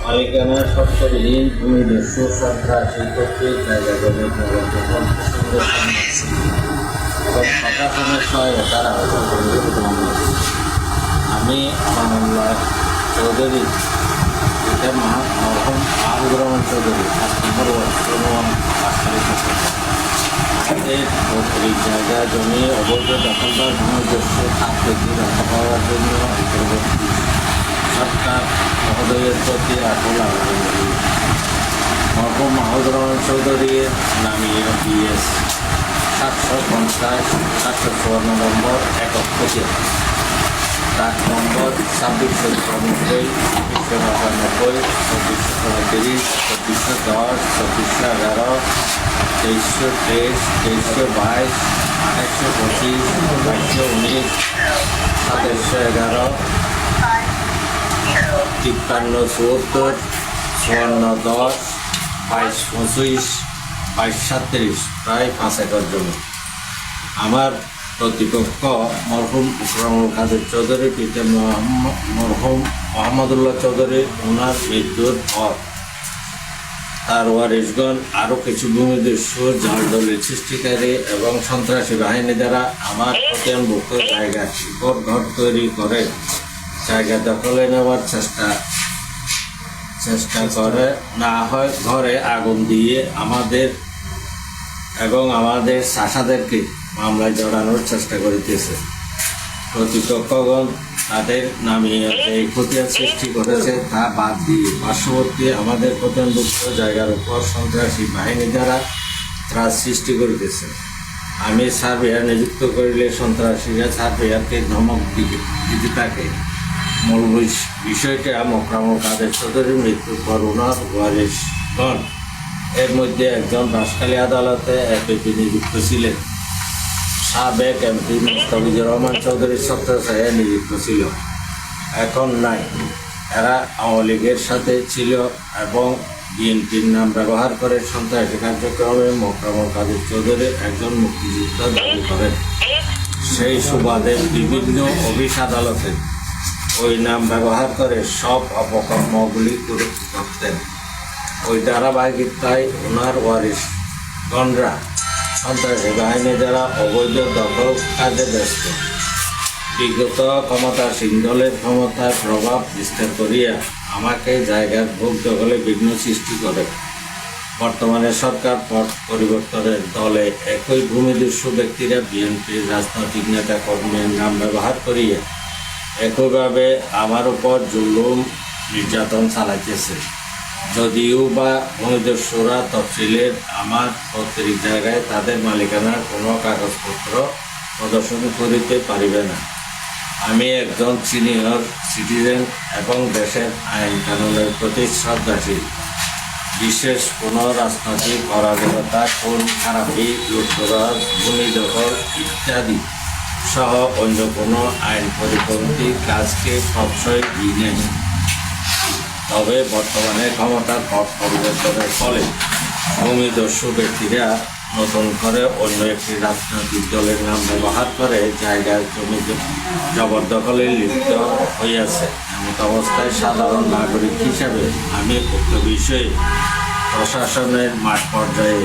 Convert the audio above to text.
মালিকানা সত্তরহীন ভূমিদস্যু সন্ত্রাসী কর্তৃক জায়গা জমি এবং প্রশাসনের সহায়তার আমি আমানুল্লাহ চৌধুরী, এটা মরহম মাহবুব রহমান চৌধুরী পাঁচ নম্বর আমাদের এই জায়গা জমি অবৈধ দখলদার ভূমিদস্যু থাকতে রক্ষা পাওয়ার জন্য সরকার মহোদয়ের প্রতি আকুল আবেদন করি মরহুম মাহবুব রহমান চৌধুরীর বিএস সাতশো পঞ্চাশ, সাতশো চুয়ান্ন নম্বর, একক থেকে ডাক নম্বর ছাব্বিশশো চুরানব্বই চব্বিশশো নব্বানব্বই চব্বিশশো পঁয়ত্রিশ, চব্বিশশো দশ, চব্বিশশো এগারো, তেইশশো তেইশ, তেইশশো বাইশ আঠাশশো পঁচিশ বাইশশো উনিশ, সাতাশশো এগারো তিপ্পান্ন চুয়াত্তর চুয়ান্ন দশ বাইশ পঁচিশ বাইশ সাতত্রিশ প্রায় পাঁচ একর জমি। আমার প্রতিপক্ষ মরহুম ইকরামুল কাদের চৌধুরী পিতা মোহাম্মদ মরহুম মোহাম্মদুল্লাহ চৌধুরী ওনার মৃত্যুর পর তার ওয়ারিশগণ আরও কিছু ভূমিদস্যু জাল দলের সৃষ্টিকারী এবং সন্ত্রাসী বাহিনী দ্বারা আমার প্রতিমভুক্ত জায়গা শিকড় ঘর তৈরি করে জায়গা দখলে নেওয়ার চেষ্টা চেষ্টা করে, না হয় ঘরে আগুন দিয়ে আমাদের এবং আমাদের চাষাদেরকে মামলায় জড়ানোর চেষ্টা করিতেছে। প্রতিপক্ষগণ তাদের নামিয়ে এই ক্ষতির সৃষ্টি করেছে তা বাদ দিয়ে পার্শ্ববর্তী আমাদের প্রতিনিধিত্ব জায়গার উপর সন্ত্রাসী বাহিনী দ্বারা ত্রাস সৃষ্টি করিতেছে। আমি সার্ভেয়ার নিযুক্ত করিলে সন্ত্রাসীরা সার্ভেয়ারকে ধমক দিতে দিতে থাকে। মূল বিষ- বিষয়টা মোকরামুল কাদের চৌধুরীর মৃত্যুর পর ওনার ওয়ারিশগণ এর মধ্যে একজন বাঁশখালী আদালতে এপিপি নিযুক্ত ছিলেন। সাবেক এমপি মুস্তাফিজুর রহমান চৌধুরীর ছত্রছায়া নিযুক্ত ছিল। এখন নাই। এরা আওয়ামী লীগের সাথে ছিল এবং বিএনপির নাম ব্যবহার করে সন্ত্রাসী কার্যক্রমে মোকরামুল কাদের চৌধুরী একজন মুক্তিযোদ্ধা দাবি করেন। সেই সুবাদে বিভিন্ন অফিস আদালতে ওই নাম ব্যবহার করে সব অপকর্মগুলি করে করতেন ওই ধারাবাহিকতায় ওনার ওয়ারিস গণরা সন্ত্রাসী বাহিনী দ্বারা অবৈধ দখল কাজে ব্যস্ত। বিগত ক্ষমতাসীন দলের ক্ষমতার প্রভাব বিস্তার করিয়া আমাকে জায়গার ভোগ দখলে বিঘ্ন সৃষ্টি করে। বর্তমানে সরকার পথ পরিবর্তনের দলে একই ভূমি ভূমিদস্যু ব্যক্তিরা বিএনপির রাজনৈতিক নেতা কর্মীর নাম ব্যবহার করিয়া একইভাবে আমার উপর জুলুম নির্যাতন চালাইতেছে। যদিও বা ভূমিদস্যুরা তফসিলের আমার প্রত্যেক জায়গায় তাদের মালিকানার কোনো কাগজপত্র প্রদর্শন করিতে পারিবে না। আমি একজন সিনিয়র সিটিজেন এবং দেশের আইন কানুনের প্রতি শ্রদ্ধাশীল। বিশেষ কোনো রাজনৈতিক অরাজকতা কোন খারাপি, লুটতরাজ ভূমি দখল ইত্যাদি সহ অন্য কোনো আইন পরিপন্থী কাজকে প্রশ্রয় দিই নাই তবে বর্তমানে ক্ষমতার পথ পরিবর্তনের ফলে ভূমিদস্যু ব্যক্তিরা নতুন করে অন্য একটি রাজনৈতিক দলের নাম ব্যবহার করে জায়গার জমি জবরদখলে লিপ্ত হইয়াছে। এমত অবস্থায় সাধারণ নাগরিক হিসাবে আমি উক্ত বিষয়ে প্রশাসনের মাঠ পর্যায়ে